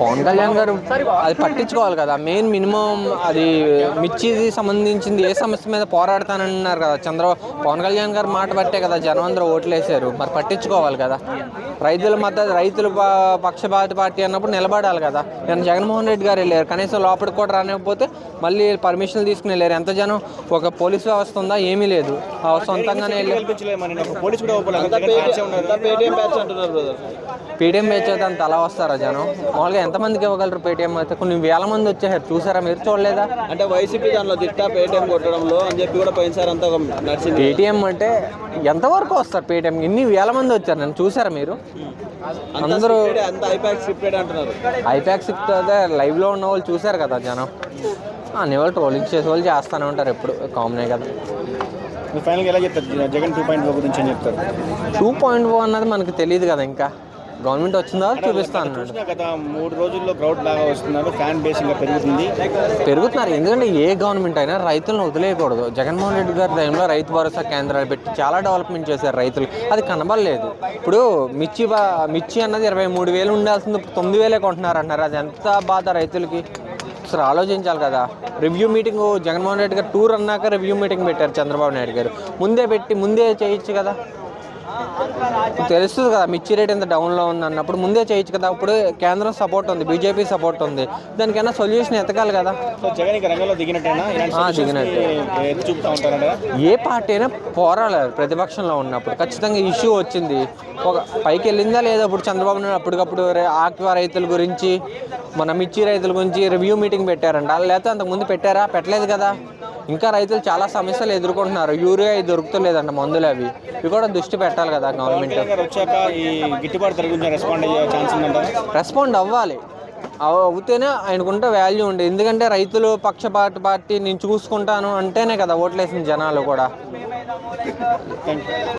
పవన్ కళ్యాణ్ గారు అది పట్టించుకోవాలి కదా. మెయిన్ మినిమం అది మిర్చిది సంబంధించింది ఏ సమస్య మీద పోరాడతానన్నారు కదా. చంద్ర పవన్ కళ్యాణ్ గారు మాట పట్టే కదా జనం అందరూ ఓట్లు వేసారు మరి పట్టించుకోవాలి కదా. రైతుల మద్దతు రైతుల పక్షపాత పార్టీ అన్నప్పుడు నిలబడాలి కదా. నేను జగన్మోహన్ రెడ్డి గారు వెళ్ళారు. కనీసం లోపలికి కూడా రానివ్వకపోతే మళ్ళీ పర్మిషన్లు తీసుకుని వెళ్ళారు. ఎంత జనం? ఒక పోలీస్ వ్యవస్థ ఉందా? ఏమీ లేదు. ఆ సొంతంగానే పేటీఎం బ్యాచ్ అంత అలా వస్తారా జనం? మామూలుగా ఎంతమందికి ఇవ్వగలరు పేటీఎం అయితే? కొన్ని వేల మంది వచ్చేసారు. చూసారా మీరు? చూడలేదా? అంటే వైసీపీ దాంట్లో దిట్టా పేటీఎం కొట్టడంలో అని చెప్పి కూడా పోయినసారి అంతా నడిచింది. పేటీఎం అంటే ఎంతవరకు వస్తారు పేటీఎం? ఇన్ని వేల మంది వచ్చారు నేను చూసారా మీరు? అందరూ అంటున్నారు. ఐపాక్స్ అదే లైవ్లో ఉన్న వాళ్ళు చూసారు కదా జనం. అన్ని వాళ్ళు ట్రోలింగ్ చేసే వాళ్ళు చేస్తూనే ఉంటారు ఎప్పుడు. కామనే కదా. ఫైనల్గా ఎలా చెప్తారు? జగన్ టూ పాయింట్ గురించి అని చెప్తారు? టూ పాయింట్ ఓ అన్నది మనకు తెలియదు కదా ఇంకా. గవర్నమెంట్ వచ్చిందా? చూపిస్తా అన్నాడు. చూసినా గత మూడు రోజుల్లో క్రౌడ్ బాగా వస్తున్నారు ఫ్యాన్ బేస్ ఇంకా పెరుగుతుంది. పెరుగుతున్నారు. ఎందుకంటే ఏ గవర్నమెంట్ అయినా రైతులను వదిలేయకూడదు. జగన్మోహన్ రెడ్డి గారి టైంలో రైతు భరోసా కేంద్రాలు పెట్టి చాలా డెవలప్మెంట్ చేశారు రైతులు. అది కనబడలేదు. ఇప్పుడు మిర్చి మిర్చి అన్నది ఇరవై మూడు వేలు ఉండాల్సింది. తొమ్మిది వేలే కొంటున్నారు అంటున్నారు అది ఎంత బాధ రైతులకి? అసలు ఆలోచించాలి కదా. రివ్యూ మీటింగ్ జగన్మోహన్ రెడ్డి గారు టూర్ అన్నాక రివ్యూ మీటింగ్ పెట్టారు చంద్రబాబు నాయుడు గారు. ముందే పెట్టి ముందే చేయొచ్చు కదా. తెలుస్తుంది కదా మిర్చి రేట్ ఎంత డౌన్లో ఉంది అన్నప్పుడు ముందే చేయొచ్చు కదా. ఇప్పుడు కేంద్రం సపోర్ట్ ఉంది బీజేపీ సపోర్ట్ ఉంది. దానికైనా సొల్యూషన్ ఎతకాలి కదా. ఏ పార్టీ అయినా పోరాడారు ప్రతిపక్షంలో ఉన్నప్పుడు. ఖచ్చితంగా ఇష్యూ వచ్చింది. ఒక పైకి వెళ్ళిందా లేదా? ఇప్పుడు చంద్రబాబు నాయుడు అప్పటికప్పుడు ఆక్వా రైతుల గురించి మన మిర్చి రైతుల గురించి రివ్యూ మీటింగ్ పెట్టారంట. లేకపోతే అంతకుముందు పెట్టారా? పెట్టలేదు కదా. ఇంకా రైతులు చాలా సమస్యలు ఎదుర్కొంటున్నారు. యూరియా దొరుకుతలేదంట మందులు అవి. ఇవి కూడా దృష్టి పెట్టాలి కదా గవర్నమెంట్. వచ్చాక ఈ గిట్టుబాటు ధర గురించి రెస్పాండ్ అయ్యే ఛాన్స్ ఉందంటారా? రెస్పాండ్ అవ్వాలి. అవ- అవుతేనే ఆయనకుంటే వాల్యూ ఉండేది ఎందుకంటే రైతులు పక్షపాత పార్టీ నేను చూసుకుంటాను అంటేనే కదా ఓట్లేసిన జనాలు కూడా.